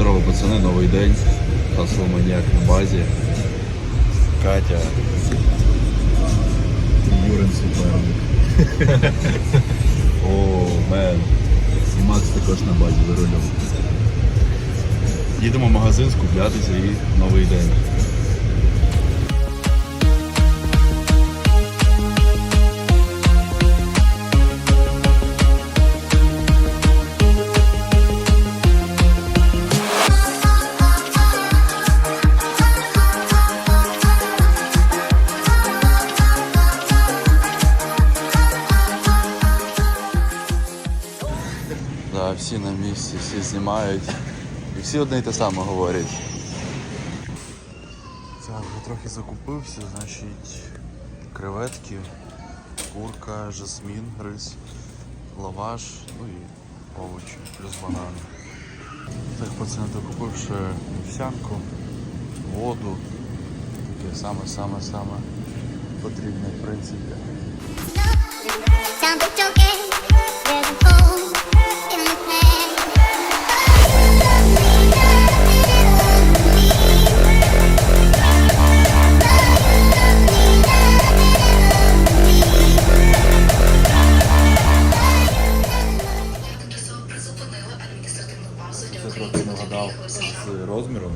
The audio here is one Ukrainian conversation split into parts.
Здорово, пацани, новий день. Хасл Маніак на базі. Катя. Юрин суперник. О, мен. І Макс також на базі за рулем. Їдемо в магазин скуплятися і новий день. Знімають. І всі одне й те саме говорять. Так, вже трохи закупився, значить, креветки, курка, жасмін, рис, лаваш, ну і овочі, плюс банани. Так, пацани докупив ще овсянку, воду. Таке саме-саме-саме потрібне, в принципі. Українців з розміром.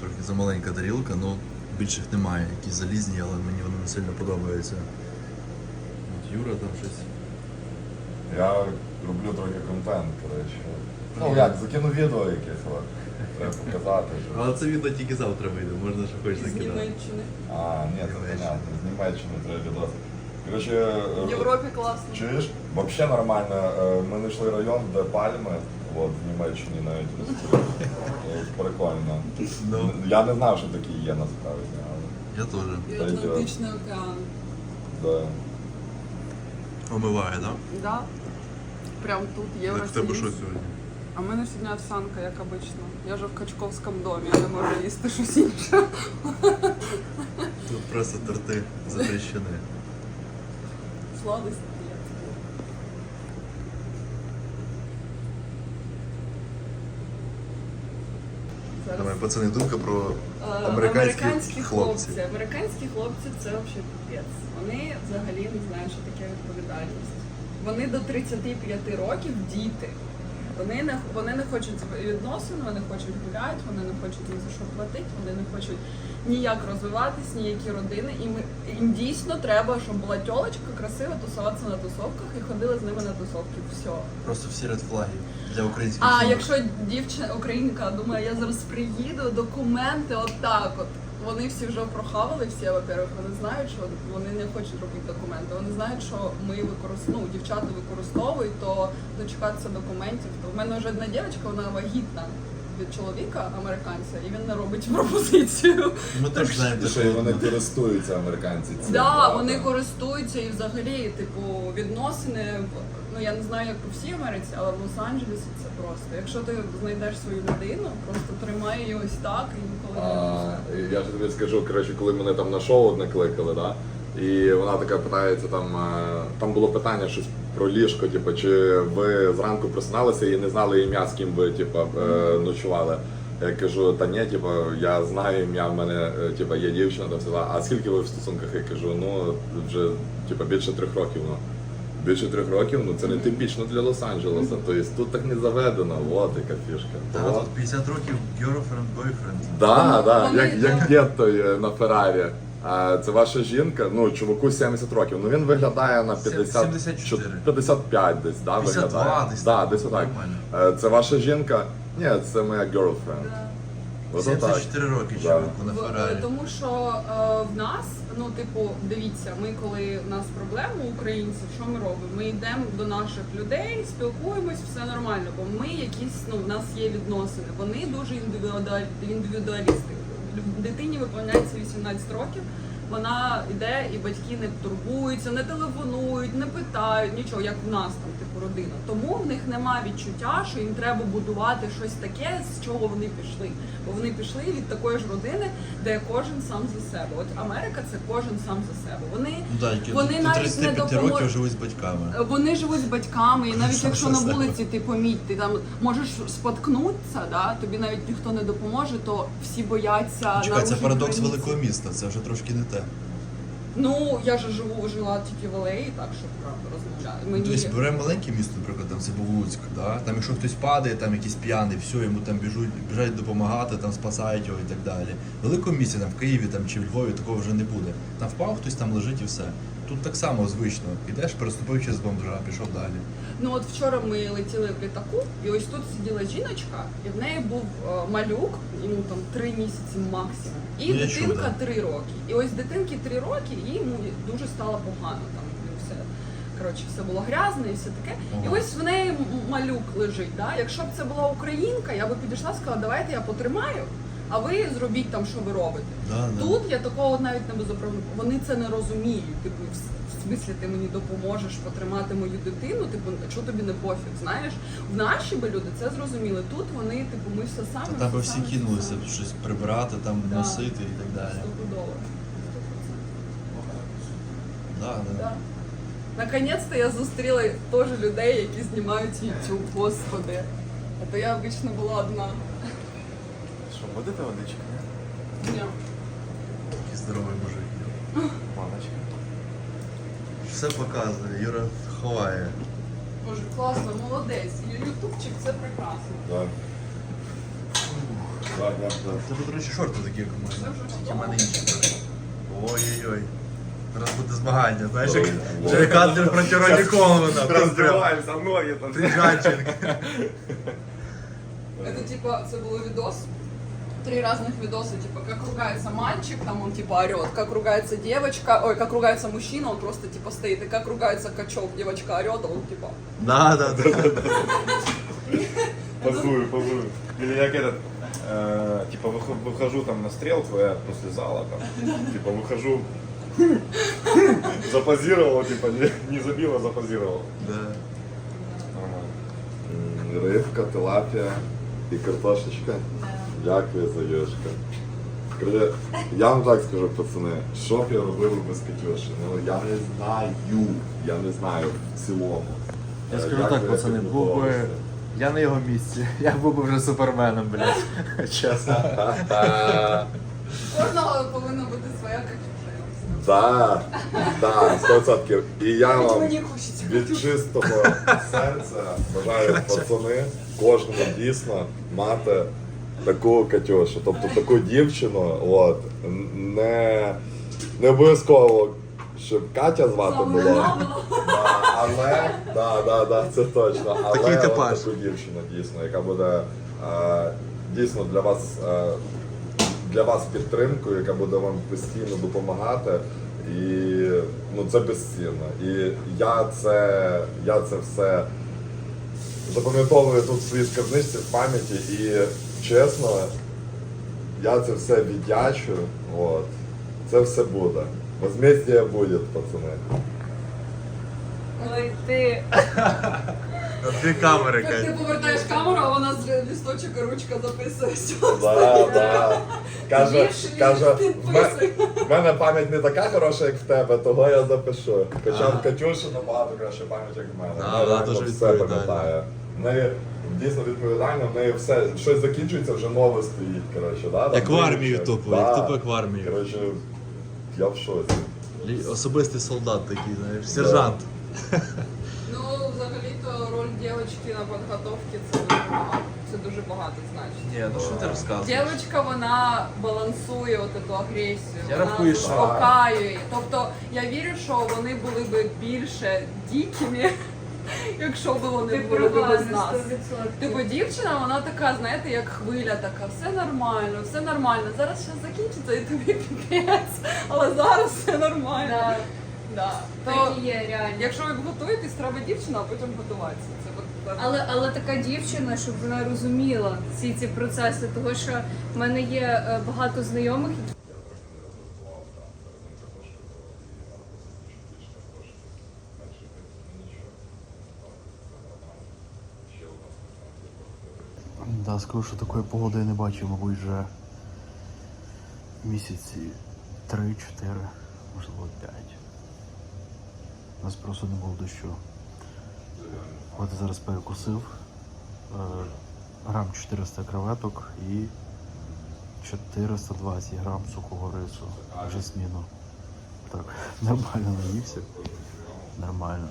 Трохи замаленька тарілка, але більших немає. Якісь залізні, але мені вони не сильно подобаються. От Юра там щось. Я роблю трохи контент, коротше. Ну як, закину відео якесь, от. Треба показати. що- Але це відео тільки завтра вийде, можна що хочеш закидати. А, ні, це понятно. З Німеччини треба відос. Коротше, е, В Європі класно. чуєш? Вообще нормально. Е, Ми знайшли район, де пальми, от в Німеччині навіть. Прикольно. Ну. Я не знав, що такі є насправді, але Я теж. І Атлантичний океан. да. Омиває, так? Да. Прям тут Да? Так в тебе що сьогодні? А в мене сьогодні овсянка, як обично. Я ж в Качковському домі, я не можу їсти щось інше. Тут просто торти затріщини. Сладость Зараз. Давай, пацани, думка про Е, американських американські хлопців. хлопці. Американські хлопці це взагалі піпець. Вони взагалі не знають, що таке відповідальність. Вони до 35 років діти. Вони не вони не хочуть відносин, вони хочуть гуляти, вони не хочуть ні за що платити, вони не хочуть ніяк розвиватись, ніякі родини. І ми їм дійсно треба, щоб була тьолочка красива тусуватися на тусовках і ходили з ними на тусовки. Все. Просто всі редфлаги для українських А жінок. якщо дівчина українка думає, я зараз приїду, документи, отак от. Вони всі вже прохавали всі, во-первых, вони знають, що вони не хочуть робити документи. Вони знають, що ми використовуємо, ну, дівчата використовують, то дочекатися документів. То в мене вже одна дівчинка, вона вагітна від чоловіка, американця, і він не робить пропозицію. Ми теж знаємо І вони користуються американці цим. Да, вони користуються і взагалі, типу, відносини. Ну я не знаю, як по всій Америці, але в Лос-Анджелесі це просто. Якщо ти знайдеш свою людину, просто тримай її ось так і ніколи не А, я ж тобі скажу, коротше, коли мене там на шоу одне кликали, да? і вона така питається, там, е, там було питання щось про ліжко, типу, чи ви зранку просиналися і не знали ім'я, з ким ви типу, е, ночували. Я кажу, та ні, типу, я знаю ім'я, в мене е, типу, є дівчина, там все. А скільки ви в стосунках? Я кажу, ну вже типу, більше трьох років. Ну. Більше трьох років, ну це не типічно для Лос-Анджелеса. Тобто тут так не заведено, от яка фішка. Та От. тут 50 років girlfriend, boyfriend. Да, Ну, да, як, да. як дід той е, на Феррарі. А це ваша жінка, ну чуваку 70 років. Ну він виглядає на 50, 74. 55 десь, да, 52 виглядає. десь Да, так, десь отак. нормально. Е, Це ваша жінка? Ні, це моя girlfriend. Да. От отак. 74 роки Да. чоловіку на В- Феррарі. Тому що е, в нас, ну типу, дивіться, ми коли в нас проблеми у українців, що ми робимо? Ми йдемо до наших людей, спілкуємось, все нормально, бо ми якісь, ну в нас є відносини. Вони дуже індивідуаль, індивідуалісти. Дитині виповняється 18 років. Вона йде і батьки не турбуються, не телефонують, не питають нічого, як в нас там, типу, родина. Тому в них нема відчуття, що їм треба будувати щось таке, з чого вони пішли. Бо вони пішли від такої ж родини, де кожен сам за себе. От Америка це кожен сам за себе. Вони Ну так, які Вони навіть не 35 років живуть з батьками. Вони живуть з батьками, і навіть Сам якщо на себе. вулиці ти поміть, ти там можеш споткнутися, да, тобі навіть ніхто не допоможе, то всі бояться Чекай, це парадокс великого міста, це вже трошки не те. Ну я ж живу, жила тільки в Алеї, так що правда розмовляю. Мені Тобто беремо маленьке місто, наприклад, там це був Луцьк, да? там якщо хтось падає, там якийсь п'яний, все, йому там біжуть, біжать допомагати, там спасають його і так далі. Великому місті, там в Києві там, чи в Львові такого вже не буде. Там впав, хтось там лежить і все. Тут так само звично. Ідеш, переступив через бомжа, пішов далі. Ну от вчора ми летіли в літаку, і ось тут сиділа жіночка, і в неї був е, малюк, йому там три місяці максимум, і Ну, я дитинка да. три роки. І ось дитинки три роки, і йому дуже стало погано. Там ну, все коротше, все було грязне і все таке. І ось в неї м- малюк лежить. Да? Якщо б це була українка, я би підійшла і сказала, давайте я потримаю, а ви зробіть там, що ви робите. Да, да. Тут я такого навіть не безоправну. Вони це не розуміють. Типу, в смислі ти мені допоможеш потримати мою дитину. Типу, що тобі не пофіг, знаєш? В наші би люди це зрозуміли. Тут вони, типу, ми все саме. Та би всі кинулися щось прибирати, там Да. носити і так далі. Стопудово. Да, да. Да. Наконець-то я зустріла теж людей, які знімають YouTube, господи. А то я обично була одна. Будете водичка? Ні. Такий здоровий мужик. Баночка. Все показує, Юра ховає. Боже, класно, молодець. Ютубчик це прекрасно. Так. Так, так, так. Це, до речі, шорти такі, як у мене. в мене інші? Ой-ой-ой. Зараз буде змагання, знаєш, як Джей Катлер проти Роді Колмана. Тут ноги там. Ти джаджинг. Это типа, це було відос. Три разных видоса, типа, как ругается мальчик, там он типа орет, как ругается девочка, ой, как ругается мужчина, он просто типа стоит, и как ругается качок, девочка орет, а он типа. Да, да, да. Позую, позую. Или как этот, э, типа выхо- выхожу там на стрелку, я после зала там, типа выхожу, запозировал, типа не, не забил, а запозировал. Да. Нормально. М, Рибка, тилапія і картошечка. Дякую за Йошка. Короче, я вам так скажу, пацани, що б я робив без Катюші? Ну я не знаю. Я не знаю в цілому. Я скажу як так, я пацани, був би. Я на його місці. Я був би вже суперменом, блядь. Чесно. Кожного повинна бути своя качуша. Так, так, 100%. І я вам Мені хочеться. від чистого серця бажаю, пацани, кожному дійсно мати таку Катюшу, тобто таку дівчину, от, не, не обов'язково, щоб Катя звати було. Да, але, да, да, да, це точно. Але от таку дівчину дійсно, яка буде е, дійсно для вас, е, для вас підтримкою, яка буде вам постійно допомагати. І ну це безцінно. І я це, я це все запам'ятовую тут в своїй скарбничці в пам'яті і чесно, я це все віддячу. От. Це все буде. Возмездие буде, пацани. Ой, ти. Дві камери, Як ти Кать. повертаєш камеру, а вона з лісточок і ручка записує все. Да, да. Каже, в ме- в мене пам'ять не така хороша, як в тебе, того я запишу. Хоча в Катюші набагато краще пам'ять, як в мене. Да, Вона вона реально дуже все відповідальна. пам'ятає. В неї дійсно відповідальна, в неї все, щось закінчується, вже нове стоїть. Коротше, да? там Як в вирішує. тупо, Да. як тупо як в армії. Коротше, я в шоці. Лі- Особистий солдат такий, знаєш, сержант. Ну, взагалі-то роль дівчинки на підготовці це дуже багато. Це дуже багато значить. Ні, ну що ти розказуєш? Дівчинка, вона балансує от цю агресію, Я вона рахую, що- заспокаює. Тобто я вірю, що вони були б більше дикими, якщо б вони були б без нас. Типу дівчина, вона така, знаєте, як хвиля така, все нормально, все нормально. Зараз ще закінчиться і тобі піпець, але зараз все нормально. Да, Да. То, і є реально. якщо ви готуєтесь, треба дівчина, а потім готуватися. Це. Але, але така дівчина, щоб вона розуміла всі ці процеси, тому що в мене є е, багато знайомих, Да, скажу, що такої погоди я не бачив, мабуть, вже місяці 3-4, можливо 5. У нас просто не було дощу. От зараз перекусив. Е, грам 400 креветок і 420 грам сухого рису. Вже зміну. Так, нормально наївся. Нормально.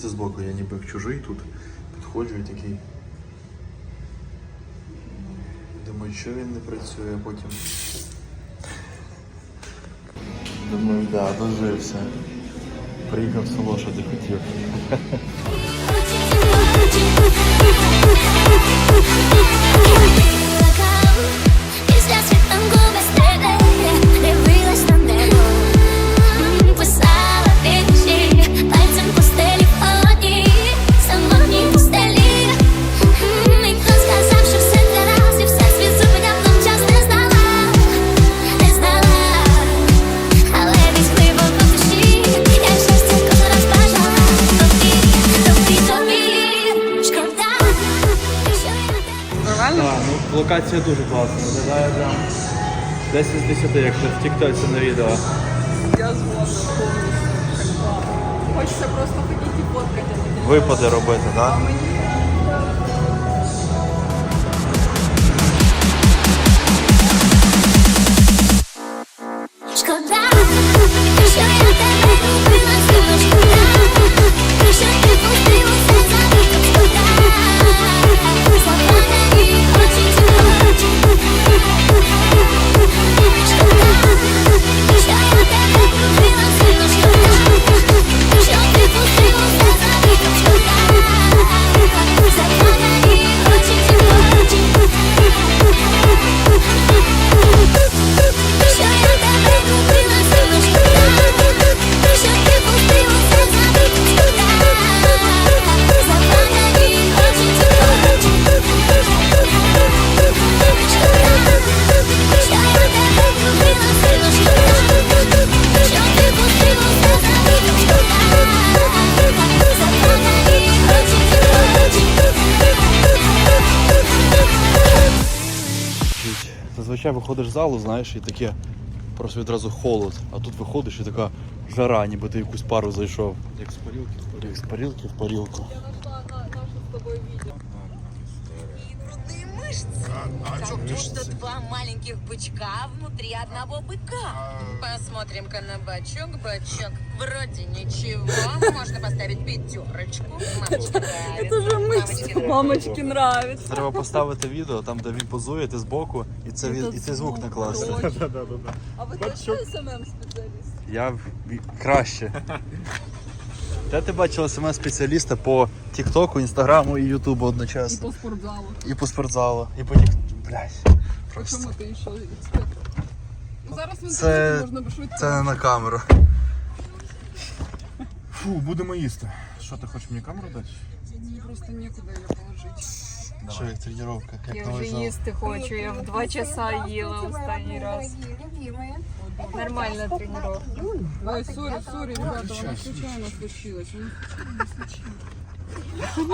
Дивляться збоку, я ніби як чужий тут. Підходжу і такий. Думаю, що він не працює, а потім. Думаю, да, дожився. Приїхав в село, що ти хотів. Локація дуже класна, виглядає прям 10 з 10, як в тіктоці на відео. Я згодна повністю. Хочеться просто ходити і фоткати. Випади робити, так? Шкода, що я тебе Зазвичай виходиш з залу, знаєш, і таке просто відразу холод. А тут виходиш і така жара, ніби ти в якусь пару зайшов. Як з парілки в парілку. Як з парілки в парілку. Я знайшла на- наше з тобою відео грудные мышцы. как будто два маленьких бычка внутри одного быка. Посмотрим-ка на бачок. Бачок вроде ничего. Можно поставить пятерочку. Мамочке нравится. Это же Мамочке мышцы. Мамочке нравится. Треба поставити відео, там де він позує, ти збоку, і це, від- і цей звук накласти. А ви точно СММ спеціаліст? Я в- краще. Де ти бачила саме спеціаліста по Тіктоку, Інстаграму і Ютубу одночасно. І по спортзалу. І по спортзалу, і по Тік... Блядь. Просто. Чому ти ще експерт? Ну, зараз в Це- можна швидко. Це не на камеру. Фу, будемо їсти. Що ти хочеш мені камеру дати? Мені просто нікуди її положити. Що як тренування, як Я новий вже зал. їсти хочу, я в два часа їла останній раз. Нормальна тренування. Ой, сорі, сорі, ребята, вона случайно случилась. случайно случилась.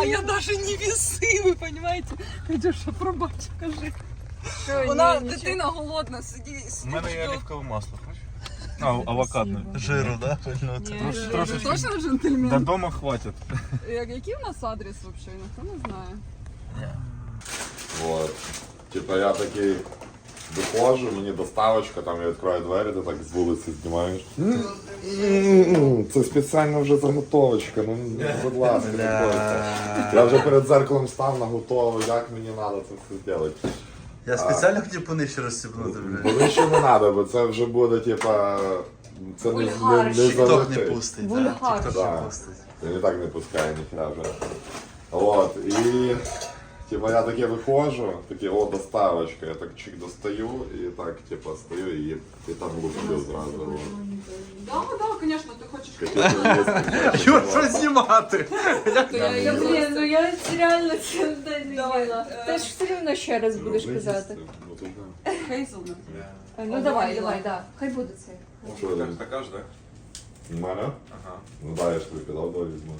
А я даже не весы, ви понимаете? Катюша, пробач, кажи. Вона дитина голодна, сидить, У мене є оливкове масло, хочеш? А, авокадный. Жиру, да? Ні, трошечки. це точно джентльмен? До дома хватит. Як- Який у нас адрес взагалі? Ніхто не знає. Вот. Типа я такий виходжу, мені доставочка, там я відкриваю двері, ти так з вулиці знімаєш. Це спеціально вже заготовочка, ну будь ласка, такое. Я вже перед зеркалом став наготово, як мені треба це все зробити. Я спеціально хотів понижче розсипнути, блядь. ще не треба, бо це вже буде, типа. Це не, не, не Вульгарщик. Тікток не залетить. пустить, да? Вульгар. Тікток Да. не пустить. Він і так не пускає ніхера вже. От, і типа я таке виходжу, такі, о, доставочка, я так чик достаю і так, типа, стою і, і там луплю зразу. Да, да, звісно, ти хочеш. Юр, що знімати? Я- Блін, ну я реально це не Давай, їла. е, Ти ж все одно ще раз будеш казати. Ну, тут, да. Хейзелнут. Ну давай, давай, да. Хай буде це. Що, Так, же, да? У мене? Ага. Ну да, я ж тобі казав, давай візьму.